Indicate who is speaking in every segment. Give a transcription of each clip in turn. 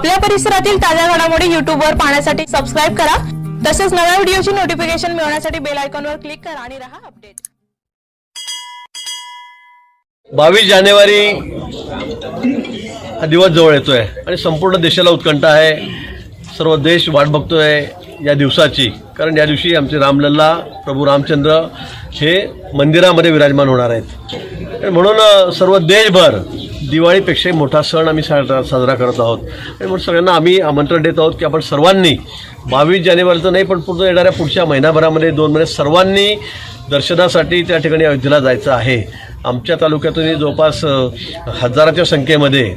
Speaker 1: आपल्या परिसरातील ताज्या घडामोडी युट्यूबवर पाहण्यासाठी सबस्क्राईब करा. तसेच नव्या व्हिडिओची नोटिफिकेशन मिळवण्यासाठी बेल आयकॉनवर क्लिक करा आणि राहा अपडेट
Speaker 2: बावीस जानेवारी हा दिवस जवळ येतोय आणि संपूर्ण देशाला उत्कंठा आहे. सर्व देश वाट बघतोय या दिवसाची. कारण या दिवशी आमचे रामलल्ला प्रभू रामचंद्र हे मंदिरामध्ये विराजमान होणार आहेत. म्हणून सर्व देशभर दिवाळीपेक्षाही मोठा सण आम्ही साजरा साजरा करत आहोत. आणि म्हणून सगळ्यांना आम्ही आमंत्रण देत आहोत की आपण सर्वांनी बावीस जानेवारीचं नाही पण पूर्ण येणाऱ्या पुढच्या महिनाभरामध्ये दोन महिने सर्वांनी दर्शनासाठी त्या ठिकाणी अयोध्येला जायचं आहे. आमच्या तालुक्यातून जवळपास हजाराच्या संख्येमध्ये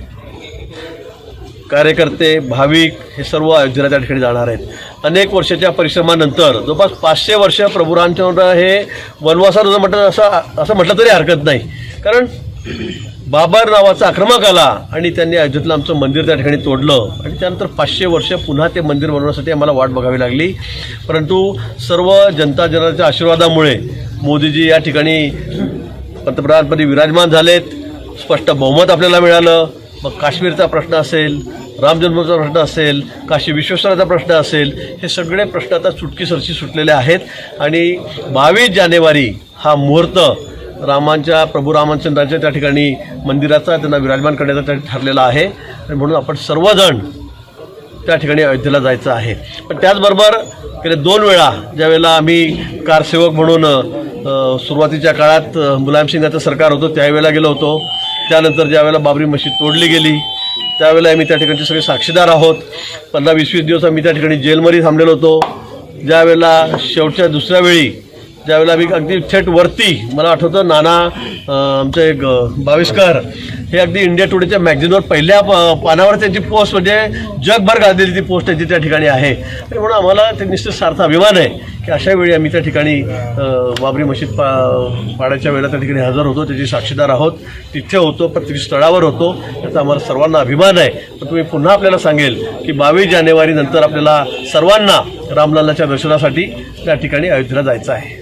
Speaker 2: कार्यकर्ते भाविक हे सर्व अयोध्येला त्या ठिकाणी जाणार आहेत. अनेक वर्षाच्या परिश्रमानंतर जवळपास पाचशे वर्ष प्रभू रामचंद्र हे वनवासात होतं म्हटलं असं असं म्हटलं तरी हरकत नाही. कारण बाबर नावाचा आक्रमक आला आणि त्यांनी अयोध्येतलं आमचं मंदिर त्या ठिकाणी तोडलं. आणि त्यानंतर पाचशे वर्ष पुन्हा ते मंदिर बनवण्यासाठी आम्हाला वाट बघावी लागली. परंतु सर्व जनता जनाच्या आशीर्वादामुळे मोदीजी या ठिकाणी पंतप्रधानपदी विराजमान झालेत. स्पष्ट बहुमत आपल्याला मिळालं. मग काश्मीरचा प्रश्न असेल राम जन्माचा प्रश्न असेल काशी विश्वेश्वराचा प्रश्न असेल हे सगळे प्रश्न आता चुटकीसरशी सुटलेले आहेत. आणि बावीस जानेवारी हा मुहूर्त रामांच्या प्रभू रामचंद्रांच्या त्या ठिकाणी मंदिराचा त्यांना विराजमान करण्याचा त्या ठरलेला आहे. आणि म्हणून आपण सर्वजण त्या ठिकाणी अयोध्येला जायचं आहे. पण त्याचबरोबर गेले दोन वेळा ज्यावेळेला आम्ही कारसेवक म्हणून सुरुवातीच्या काळात मुलायमसिंगाचं सरकार होतं त्यावेळेला गेलो होतो. त्यानंतर ज्यावेळेला बाबरी मशीद तोडली गेली त्यावेळेला आम्ही त्या ठिकाणचे सगळे साक्षीदार आहोत. पंधरा वीस वीस दिवस आम्ही त्या ठिकाणी जेलमध्ये थांबलेलो होतो. ज्यावेळेला शेवटच्या दुसऱ्या वेळी ज्यावेळेला आम्ही अगदी थेट वरती मला आठवतं नाना आमचे एक बाविस्कर हे अगदी इंडिया टुडेच्या मॅगझिनवर पहिल्या पानावर त्यांची पोस्ट म्हणजे जगभर गाजलेली ती पोस्ट त्यांची त्या ठिकाणी आहे. आणि म्हणून आम्हाला ते निश्चित सार्थ अभिमान आहे की अशा वेळी आम्ही त्या ठिकाणी बाबरी मशीद पा पाडायच्या वेळेला त्या ठिकाणी हजर होतो त्याची साक्षीदार आहोत. तिथे होतो प्रत्येक स्थळावर होतो. याचा आम्हाला सर्वांना अभिमान आहे. पण तुम्ही पुन्हा आपल्याला सांगेल की बावीस जानेवारीनंतर आपल्याला सर्वांना रामलालाच्या दर्शनासाठी त्या ठिकाणी अयोध्येला जायचं आहे.